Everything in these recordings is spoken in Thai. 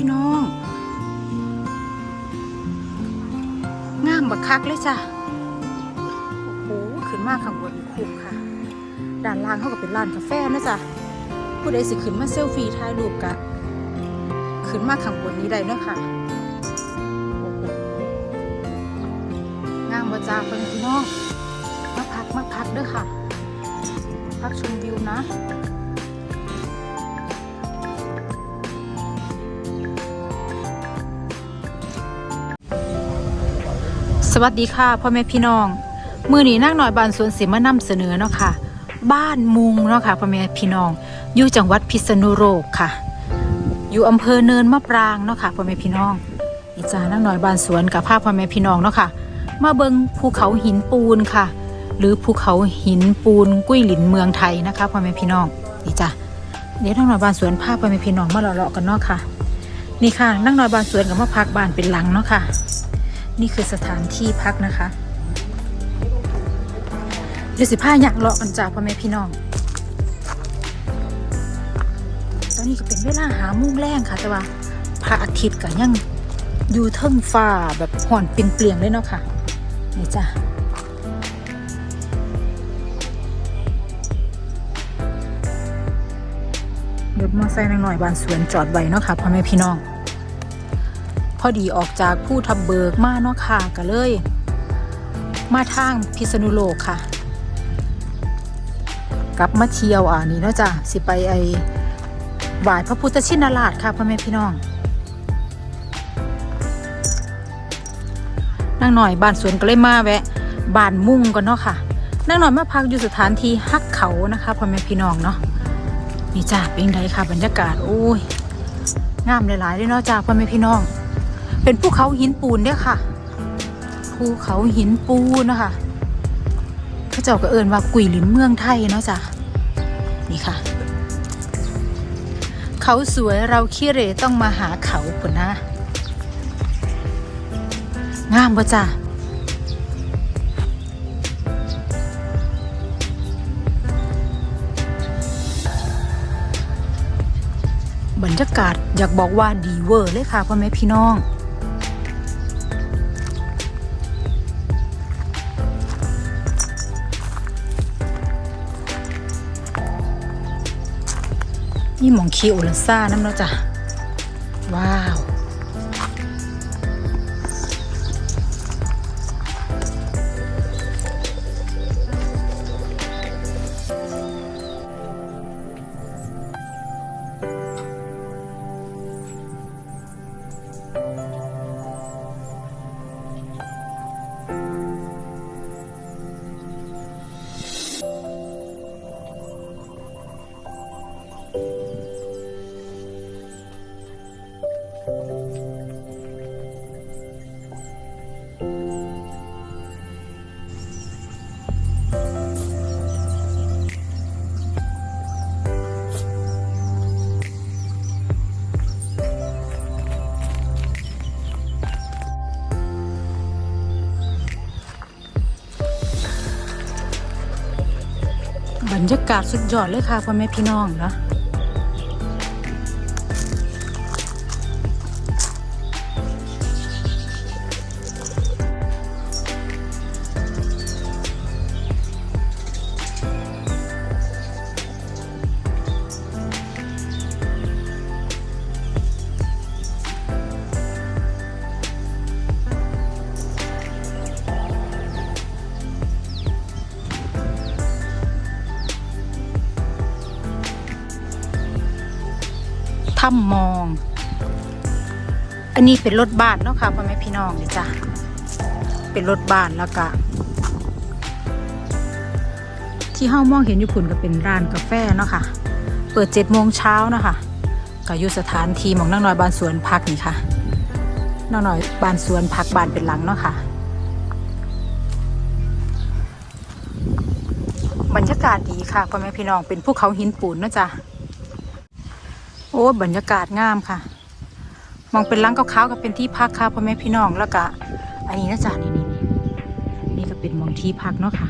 พี่น้อง งามบักคักเลยจ้ะ โอ้โหขึ้นมากข้างบนคุ้มค่ะ ด้านล่างเขาก็เป็นร้านกาแฟนะจ๊ะ ผู้ใดสิขึ้นมาเซลฟี่ถ่ายรูปกะขึ้นมากข้างบนนี้ได้เนาะค่ะงามบ่จ้าเพิ่นพี่น้อง มาพักมาพักเด้อค่ะ พักชมวิวนะ วัสดีค่ะพ่อแม่พี่น้อง มือนี้นั่งหน่อยบานสวนสิมานำเสนอเนาะค่ะ บ้านมุงเนาะค่ะพ่อแม่พี่น้อง อยู่จังหวัดพิษณุโลกค่ะ อยู่อำเภอเนินมะปรางเนาะค่ะพ่อแม่พี่น้องนี่จ้านั่งหน่อยบานสวนกับภาพพ่อแม่พี่น้องเนาะค่ะ มาเบิงภูเขาหินปูนค่ะ หรือภูเขาหินปูนกุ้ยหลินเมืองไทยนะคะพ่อแม่พี่น้องนี่จ้ะเดี๋ยวนั่งหน่อยบานสวนภาพพ่อแม่พี่น้องมาเลาะๆกันเนาะค่ะ นี่ค่ะนั่งหน่อยบานสวนกับมาพักบ้านเป็นหลังเนาะค่ะ นี่คือสถานที่พักนะคะ เดี๋ยวสิผ้าอยากเลาะกันจากพ่อแม่พี่น้อง ตอนนี้ก็เป็นเวลาหามุ้งแรงค่ะ แต่ว่าพระอาทิตย์ก็ยังอยู่เทิงฟ้าแบบห่อนเป็นเปลี่ยงเลยเนาะค่ะ นี่จ้ะรถมอไซค์นหน่อยบานสวนจอดไว้เนาะค่ะพ่อแม่พี่น้อง อดีออกจากผู้ทับเบิกมาเนาะค่ะก็เลย มาทางพิษณุโลกค่ะ กลับมาเที่ยวอ่านี่เนาะจ้ะสิไปไอไหว้พระพุทธชินราชค่ะพ่อแม่พี่น้องนั่งหน่อยบ้านสวนก็เลยมาแวะบ้านมุ่งกันเนาะค่ะนั่งหน่อยมาพักอยู่สถานที่ฮักเขานะคะพ่อแม่พี่น้องเนาะนี่จ้าเป็นไงค่ะบรรยากาศโอ้ยงามหลายๆเลยเนาะจ้าพ่อแม่พี่น้อง เป็นภูเขาหินปูนเนี่ยค่ะ ภูเขาหินปูนนะคะพระเจ้าก็เอินว่ากุยหลินเมืองไทยเนาะจ้ะนี่ค่ะ เขาสวยเราขี้เรต้องมาหาเขาผุนนะงามปะจ้ะบรรยากาศอยากบอกว่าดีเวอร์เลยค่ะพ่อแม่พี่น้อง นี่หมองคีโอลาซ่าน้ำเนาะจ้ะว้าว รยากาศสุดยอดเลยค่ะพ่อแม่พี่น้องเนาะ ถ้ำมอง อันนี้เป็นรถบ้านเนาะค่ะพ่อแม่พี่น้องนี่จ้ะเป็นรถบ้านแล้วก็ที่เฮ้ามองเห็นอยู่พุ่นก็เป็นร้านกาแฟเนาะค่ะ เปิดเจ็ดโมงเช้าเนาะค่ะก็อยู่สถานที่หมองนั่งน้อยบานสวนพักนี่ค่ะนั่งน้อยบานสวนพักบานเป็นหลังเนาะค่ะ บรรยากาศดีค่ะพ่อแม่พี่น้องเป็นภูเขาหินปูนเนาะจ้ะ โอ้บรรยากาศงามค่ะ มองเป็นหลังขาวๆก็เป็นที่พักค่ะพ่อแม่พี่น้องแล้วก็อันนี้นะจ๊ะนี่นี่นี่นี่ก็เป็นมองที่พักเนาะค่ะ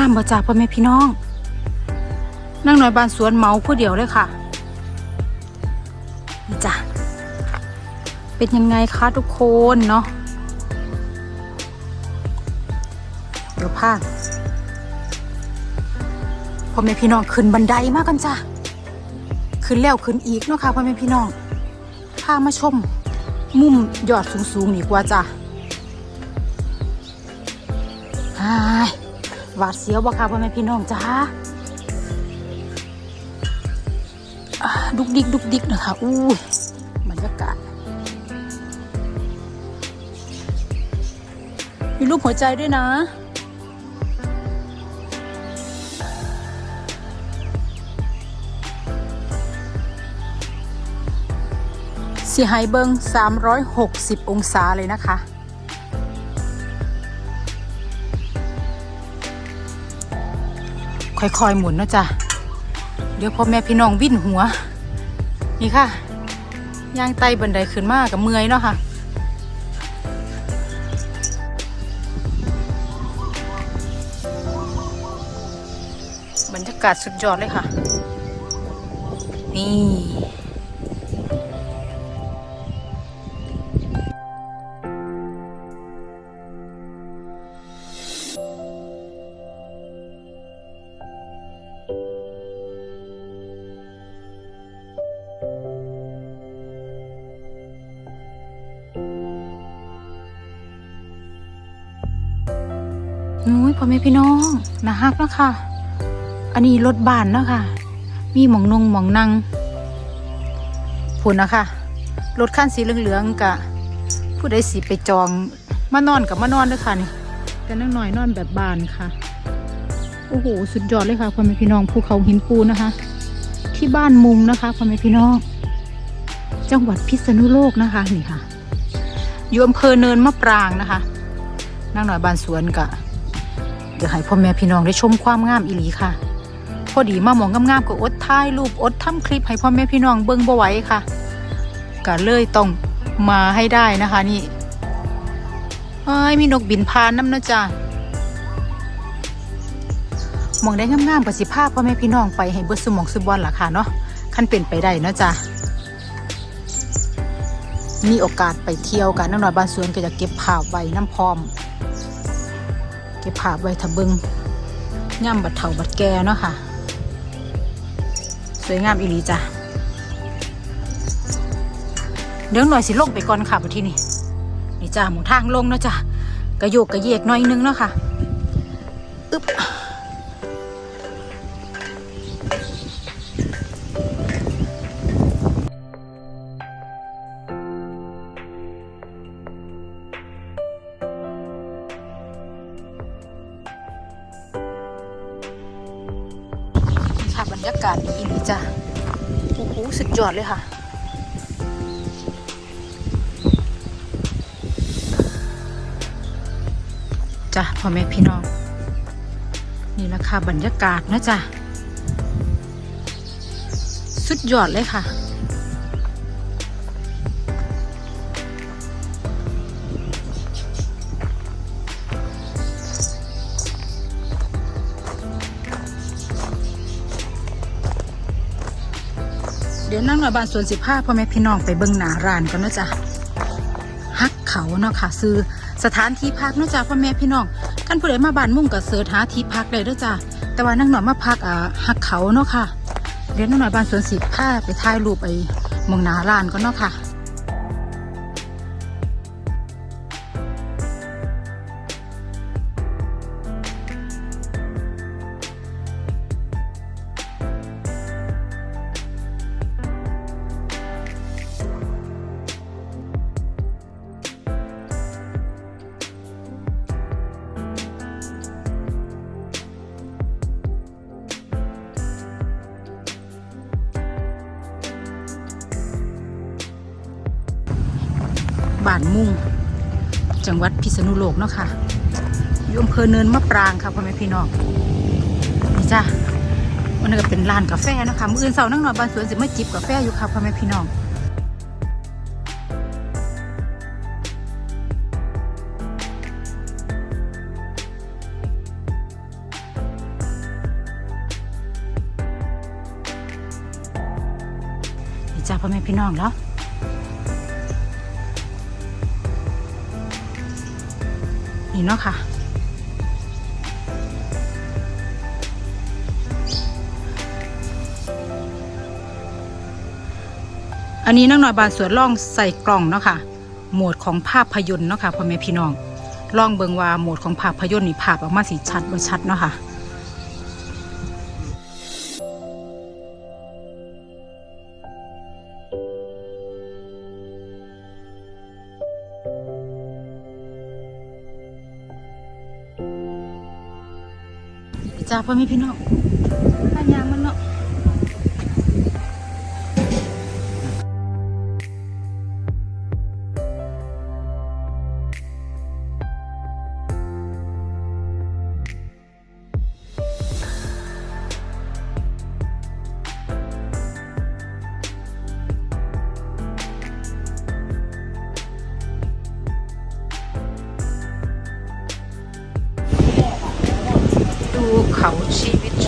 ามบ่จ้าพ่อแม่พี่น้อง นั่งหน่อยบานสวนเมาผู้เดียวเลยค่ะนี่จ้ะเป็นยังไงคะทุกคนเนาะเดี๋ยวพาพ่อแม่พี่น้องขึ้นบันไดมากกันจ้ะขึ้นแล้วขึ้นอีกเนาะค่ะพ่อแม่พี่น้องพามาชม มุมยอดสูงๆนี่กว่าจ้ะอ้าย หวาดเสียวบ่ค่ะพ่อแม่พี่น้องจ้าดุกดิกดุกดิกนะคะอู้ยบรรยากาศมีรูปหัวใจด้วยนะ สีไฮเบิง360 องศาเลยนะคะ ค่อยๆหมุนนะจ๊ะเดี๋ยวพ่อแม่พี่น้องวิ่นหัว นี่ค่ะย่างไตบันไดขึ้นมากับเมื่อยเนาะค่ะบรรยากาศสุดยอดเลยค่ะ นี่ นุ้ยพ่อแม่พี่น้องนะฮักนะค่ะ อันนี้รถบ้านนะค่ะ มีหมองนงหมองนั่งผุนนะคะรถคันสีเหลืองๆกะผู้ใดสิไปจองมานอนกับมานอนเลยค่ะนี่แต่นั่งหน่อยนอนแบบบานค่ะ โอ้โหสุดยอดเลยค่ะพ่อแม่พี่น้องภูเขาหินปูนนะคะ ที่บ้านมุงนะคะพ่อแม่พี่น้อง จังหวัดพิษณุโลกนะคะนี่ค่ะอยู่อำเภอเนินมะปรางนะคะนั่งหน่อยบานสวนกะ เดี๋ยวให้พ่อแม่พี่น้องได้ชมความงามอีหลีค่ะ พอดีมาหมองงามๆก็อดถ่ายรูปอดทำคลิปให้พ่อแม่พี่น้องเบิ่งบ่ไหวค่ะก็เลยต้องมาให้ได้นะคะนี่เอ้ยมีนกบินพานน้ำนะจ๊ะมองได้งามๆกับสิภาพพ่อแม่พี่น้องไปให้เบิดสมองสุบอลล่ะค่ะเนาะคันเป็นไปได้เนาะจ้ะมีโอกาสไปเที่ยวกันน้องหน่อยบ้านสวนก็จะเก็บภาพไว้น้ำพร้อม ก็บภาพไว้ถ้าเบิงย่ำบัดเถาบัดแกเนาะค่ะ สวยงามอีหลีจ้ะเดี๋ยวหน่อยสิลงไปก่อนค่ะบที่นี่นี่จ้าหมูทางลงเนาะจ้ะกระโยกกระเยกหน่อยนึงเนาะค่ะอึ๊บ ยอดเลยค่ะ จ้ะพ่อแม่พี่น้อง นี่แหละค่ะบรรยากาศนะจ๊ะ สุดยอดเลยค่ะ เดี๋ยวนั่งหน่อยบานสวนสิบห้าพ่อแม่พี่น้องไปเบิ้งหนาร้านกันนะจ๊ะฮักเขาเนาะค่ะซื้อสถานที่พักเนาะจ้ะพ่อแม่พี่น้องกันผู้ใดมาบ้านมุ่งกับเสิร์ชหาที่พักได้เด้อจ้ะแต่ว่านั่งหน่อยมาพักอ่าฮักเขาเนาะค่ะ เดี๋ยวนั่งหน่อยบานสวนสิบห้าไปถ่ายรูปไปหมองหนาร้านก็เนาะค่ะุ่ง จังหวัดพิษณุโลกเนาะค่ะอยู่อำเภอเนินมะปรางค่ะพ่อแม่พี่น้องนี่จ้าวันนี้ก็เป็นร้านกาแฟนะคะมื่ออื่นเสาร์นั่งนอนบ้านสวนสิมาจิบกาแฟอยู่ค่ะพ่อแม่พี่น้องนี่จ้าพ่อแม่พี่น้องแล้ว นี่เนาะค่ะ อันนี้นักหน่อยบานสวนล่องใส่กล่องเนาะค่ะ หมวดของภาพยนตร์เนาะค่ะพ่อแม่พี่น้องล่องเบิงว่าหมวดของภาพยนตร์นี่ภาพออกมาสีชัดบ่ชัดเนาะค่ะ พ่อแม่พี่น้อง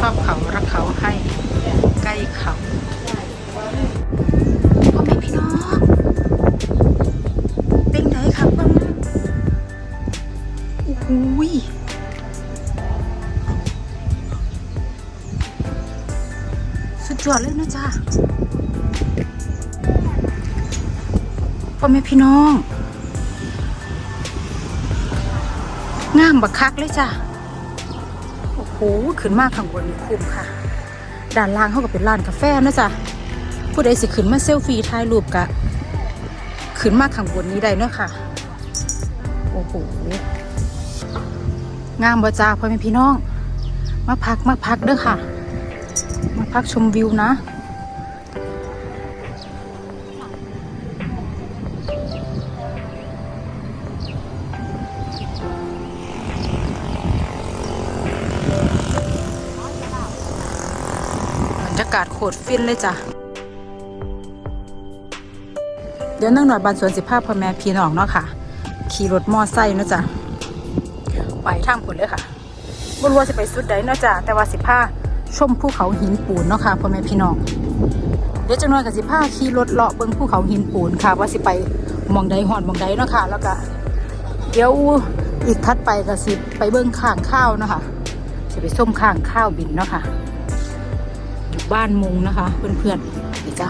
ชอบเขารักเขาให้ใกล้เขาพ่อแม่พี่น้องเป็นไหนครับบ้างโอ้ยสุดยอดเลยนะจ๊ะพ่อแม่พี่น้อง งามบักคักเลยจ้ะ หขึ้นมากข้างบนคุ้มค่ะ ด้านล่างเขาก็เป็นร้านกาแฟนะจ๊ะผู้ใดสิขึ้นมาเซลฟี่ถ่ายรูปกะขึ้นมากข้างบนนี้ได้เนาะค่ะ โอ้โหงามบ่จ้าพ่อแม่พี่น้อง มาพักมาพักเด้อค่ะ มาพักชมวิวนะากาศโคตรฟินเลยจ้ะ เดี๋ยวนั่งหน่อยบานสวนสิภาพพ่อแม่พี่น้องเนาะค่ะ ขี่รถมอไซค์เนาะจ้ะ ไปทางผลเลยค่ะบนวัวสิไปสุดใดเนาะจ้ะ แต่ว่าสิผ้าชมภูเขาหินปูนเนาะค่ะพ่อแม่พี่น้อง เดี๋ยวจังหน่อยกับสิผ้าขี่รถเลาะเบิ้งภูเขาหินปูนค่ะ ว่าสิไปมองใดหอดมองใดเนาะค่ะ แล้วก็เดี๋ยวอีกทัดไปก็สิไปเบิ้งข้างข้าวเนาะค่ะสิไปส้มข้างข้าวบินเนาะค่ะ บ้านมุงนะคะ เพื่อนๆนี่จ้ะ